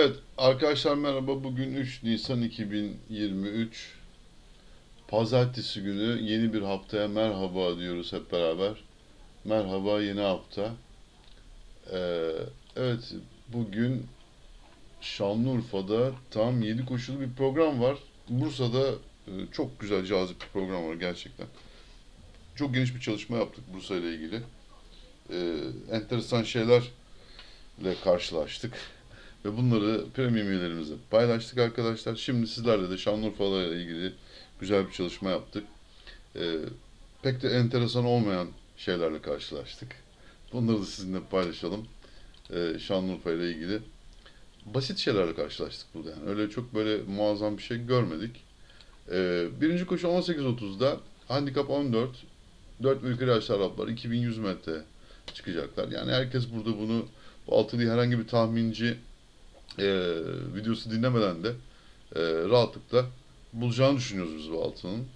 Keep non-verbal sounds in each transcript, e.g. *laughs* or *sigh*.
Evet arkadaşlar merhaba. Bugün 3 Nisan 2023. Pazartesi günü yeni bir haftaya merhaba diyoruz hep beraber. Merhaba yeni hafta. Ee, evet bugün Şanlıurfa'da tam 7 koşulu bir program var. Bursa'da e, çok güzel cazip bir program var gerçekten. Çok geniş bir çalışma yaptık Bursa ile ilgili. Ee, enteresan şeylerle karşılaştık. Ve bunları premium üyelerimize paylaştık arkadaşlar. Şimdi sizlerle de Şanlıurfa ile ilgili güzel bir çalışma yaptık. Ee, pek de enteresan olmayan şeylerle karşılaştık. Bunları da sizinle paylaşalım. Ee, Şanlıurfa ile ilgili. Basit şeylerle karşılaştık burada yani. Öyle çok böyle muazzam bir şey görmedik. Ee, birinci koşu 18.30'da handikap 14 4 ve yukarı yaşlı Araplar 2100 metre çıkacaklar. Yani herkes burada bunu bu altılı herhangi bir tahminci e, videosu dinlemeden de e, rahatlıkla bulacağını düşünüyoruz biz bu altının.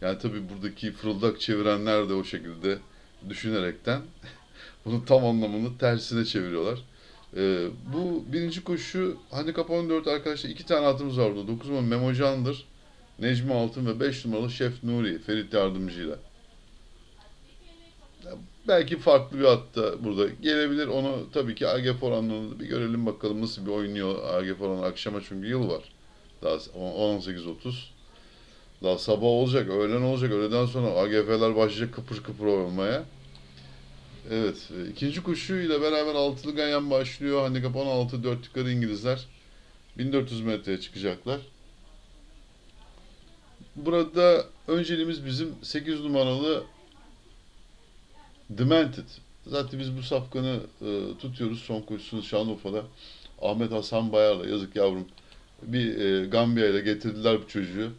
Yani tabii buradaki fırıldak çevirenler de o şekilde düşünerekten *laughs* bunun tam anlamını tersine çeviriyorlar. E, bu birinci koşu handikap 14 arkadaşlar iki tane atımız var burada. 9 numaralı Memocan'dır. Necmi Altın ve 5 numaralı Şef Nuri Ferit Yardımcı'yla. Belki farklı bir hatta burada gelebilir. Onu tabii ki AGF oranlarını bir görelim bakalım nasıl bir oynuyor AGF oranı akşama çünkü yıl var. Daha 18.30. Daha sabah olacak, öğlen olacak. Öğleden sonra AGF'ler başlayacak kıpır kıpır olmaya. Evet, e, ikinci koşu ile beraber altılı ganyan başlıyor. Handikap 16, 4 yukarı İngilizler. 1400 metreye çıkacaklar. Burada önceliğimiz bizim 8 numaralı Demented. Zaten biz bu safkanı e, tutuyoruz son koşusunu Şanlıurfa'da. Ahmet Hasan Bayar'la yazık yavrum bir e, Gambiya ile getirdiler bu çocuğu.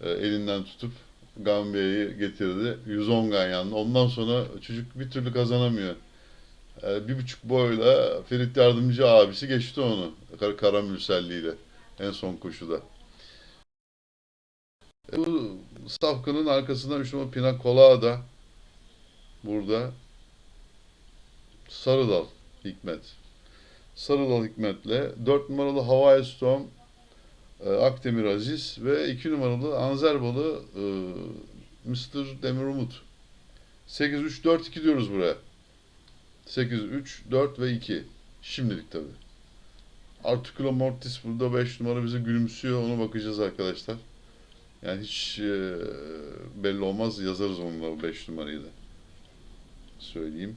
E, elinden tutup Gambiya'yı getirdi. 110 ganyanlı. Ondan sonra çocuk bir türlü kazanamıyor. E, bir buçuk boyla Ferit Yardımcı abisi geçti onu. Kar Karamürselliğiyle en son koşuda. E, bu safkanın arkasından 3 numara Pina Colada burada Sarıdal Hikmet. Sarıdal Hikmet'le 4 numaralı Hawaii Storm e, Akdemir Aziz ve 2 numaralı Anzerbalı e, Mr. Demir Umut. 8-3-4-2 diyoruz buraya. 8-3-4 ve 2. Şimdilik tabi. Articulo Mortis burada 5 numara bize gülümsüyor. Ona bakacağız arkadaşlar. Yani hiç e, belli olmaz. Yazarız onunla 5 numarayı da söyleyeyim.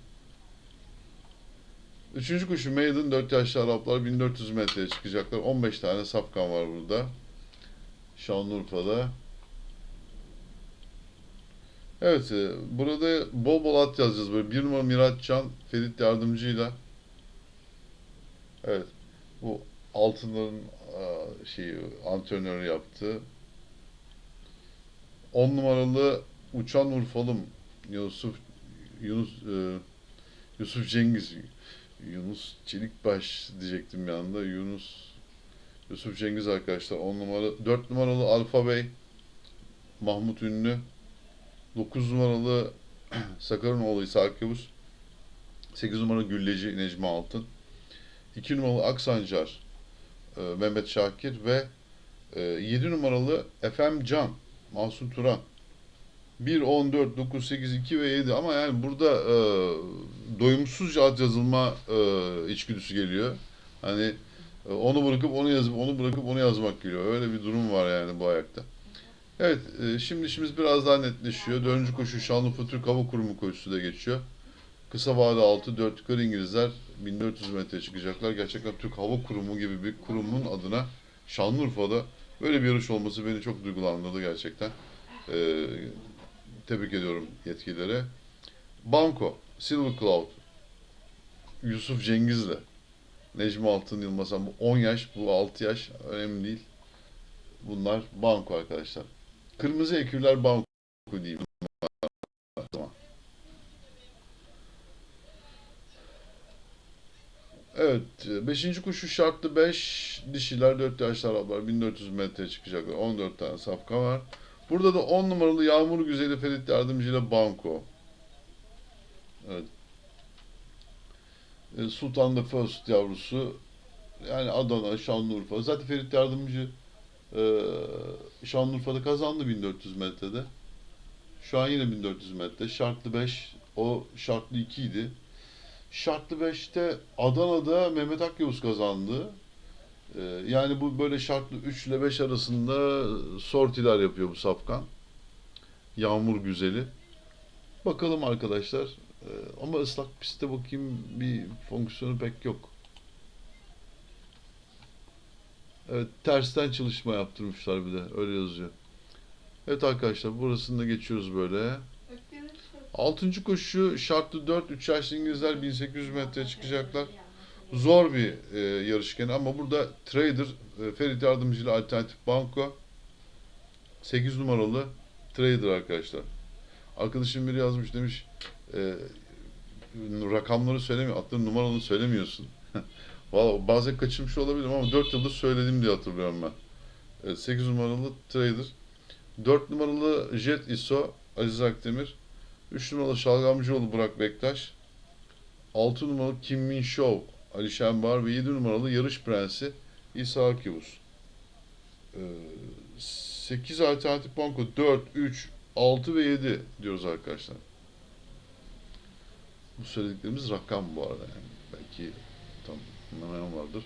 Üçüncü kuşu Maiden 4 yaşlı Araplar 1400 metreye çıkacaklar. 15 tane safkan var burada. Şanlıurfa'da. Evet, e, burada bol bol at yazacağız böyle. Bir numara Miraç Can, Ferit Yardımcı'yla. Evet, bu altınların e, şeyi antrenörü yaptı. 10 numaralı Uçan Urfalım Yusuf Yunus e, Yusuf Cengiz Yunus Çelikbaş diyecektim bir anda. Yunus Yusuf Cengiz arkadaşlar 10 numara 4 numaralı Alfa Bey Mahmut Ünlü 9 numaralı *clears throat* Sakar'ın oğlu İshak Yavuz 8 numaralı Gülleci Necmi Altın 2 numaralı Aksancar e, Mehmet Şakir ve e, 7 numaralı Efem Can Mahsun Turan 1, 14, 9, 8, 2 ve 7 ama yani burada e, doyumsuzca ad yazılma e, içgüdüsü geliyor. Hani e, onu bırakıp onu yazıp onu bırakıp onu yazmak geliyor. Öyle bir durum var yani bu ayakta. Evet e, şimdi işimiz biraz daha netleşiyor. Dördüncü koşu Şanlıurfa Türk Hava Kurumu koşusu da geçiyor. Kısa vade 6, 4 yukarı İngilizler 1400 metre çıkacaklar. Gerçekten Türk Hava Kurumu gibi bir kurumun adına Şanlıurfa'da böyle bir yarış olması beni çok duygulandırdı gerçekten. Ee, tebrik ediyorum yetkililere. Banko, Silver Cloud, Yusuf Cengiz'le Necmi Altın Yılmaz'dan bu 10 yaş, bu 6 yaş önemli değil. Bunlar banko arkadaşlar. Kırmızı ekürler banko diyeyim. Evet, 5. kuşu şartlı 5 dişiler 4 yaşlı Araplar 1400 metre çıkacaklar. 14 tane safka var. Burada da 10 numaralı Yağmur Güzeli Ferit Yardımcı ile Banko. Evet. E, Sultan the First yavrusu Yani Adana, Şanlıurfa. Zaten Ferit Yardımcı e, Şanlıurfa'da kazandı 1400 metrede. Şu an yine 1400 metre. Şartlı 5, o şartlı 2 idi. Şartlı 5'te Adana'da Mehmet Akyavuz kazandı. E, yani bu böyle şartlı 3 ile 5 arasında sortiler yapıyor bu safkan. Yağmur güzeli. Bakalım arkadaşlar. E, ama ıslak pistte bakayım bir fonksiyonu pek yok. Evet, tersten çalışma yaptırmışlar bir de. Öyle yazıyor. Evet arkadaşlar, burasını da geçiyoruz böyle. Altıncı koşu şartlı 4, 3 yaşlı İngilizler 1800 metreye çıkacaklar. Zor bir e, yarış gene ama burada Trader, e, Ferit Yardımcı ile Alternatif Banko 8 numaralı Trader arkadaşlar. Arkadaşım biri yazmış demiş e, rakamları söylemiyor, atların numaralarını söylemiyorsun. *laughs* Valla bazen kaçırmış olabilirim ama 4 yıldır söyledim diye hatırlıyorum ben. 8 numaralı Trader. 4 numaralı Jet ISO Aziz Akdemir. 3 numaralı Şalgamcıoğlu Burak Bektaş. 6 numaralı Kim Min Show Ali Şenbar ve 7 numaralı Yarış Prensi İsa Akyavuz. 8 alternatif banko 4, 3, 6 ve 7 diyoruz arkadaşlar. Bu söylediklerimiz rakam bu arada yani. Belki tam anlamayan vardır.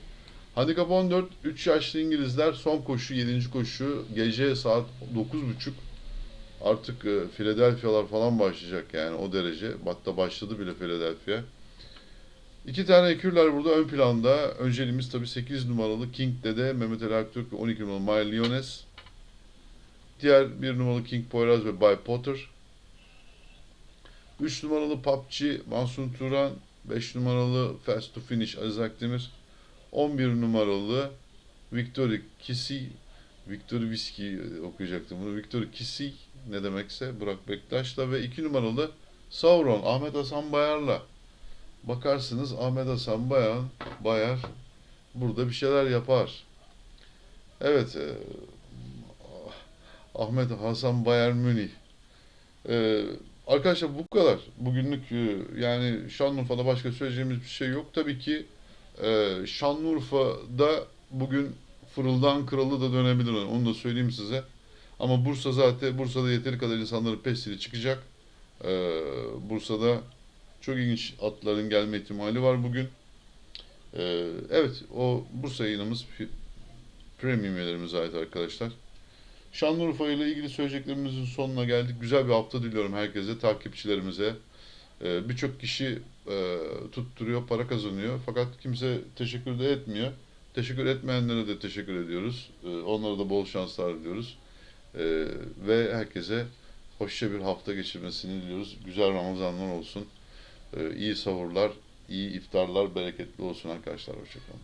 Handikap 14, 3 yaşlı İngilizler son koşu, 7. koşu gece saat 9.30 artık e, Philadelphia'lar falan başlayacak yani o derece. Hatta başladı bile Philadelphia. İki tane ekürler burada ön planda. Önceliğimiz tabii 8 numaralı King Dede, Mehmet Ali Aktürk ve 12 numaralı Mile Leones. Diğer bir numaralı King Poyraz ve Bay Potter. 3 numaralı PUBG Mansun Turan, 5 numaralı Fast to Finish Aziz Akdemir, 11 numaralı Victory Kisi, Victory Whiskey okuyacaktım bunu. Victory Kisi ne demekse Burak Bektaş'la ve 2 numaralı Sauron Ahmet Hasan Bayar'la. Bakarsınız Ahmet Hasan Bayan, Bayar burada bir şeyler yapar. Evet, e, Ahmet Hasan Bayar Münih. E, arkadaşlar bu kadar. Bugünlük e, yani Şanlıurfa'da başka söyleyeceğimiz bir şey yok. Tabii ki e, Şanlıurfa'da bugün Fırıldan Kralı da dönebilir. Onu da söyleyeyim size. Ama Bursa zaten Bursa'da yeteri kadar insanların pestili çıkacak. E, Bursa'da çok ilginç atların gelme ihtimali var bugün. E, evet o Bursa yayınımız premium üyelerimize ait arkadaşlar. Şanlıurfa ile ilgili söyleyeceklerimizin sonuna geldik. Güzel bir hafta diliyorum herkese, takipçilerimize. Ee, Birçok kişi e, tutturuyor, para kazanıyor. Fakat kimse teşekkür de etmiyor. Teşekkür etmeyenlere de teşekkür ediyoruz. Ee, onlara da bol şanslar diliyoruz. Ee, ve herkese hoşça bir hafta geçirmesini diliyoruz. Güzel Ramazanlar olsun. Ee, iyi sahurlar, iyi iftarlar, bereketli olsun arkadaşlar. Hoşçakalın.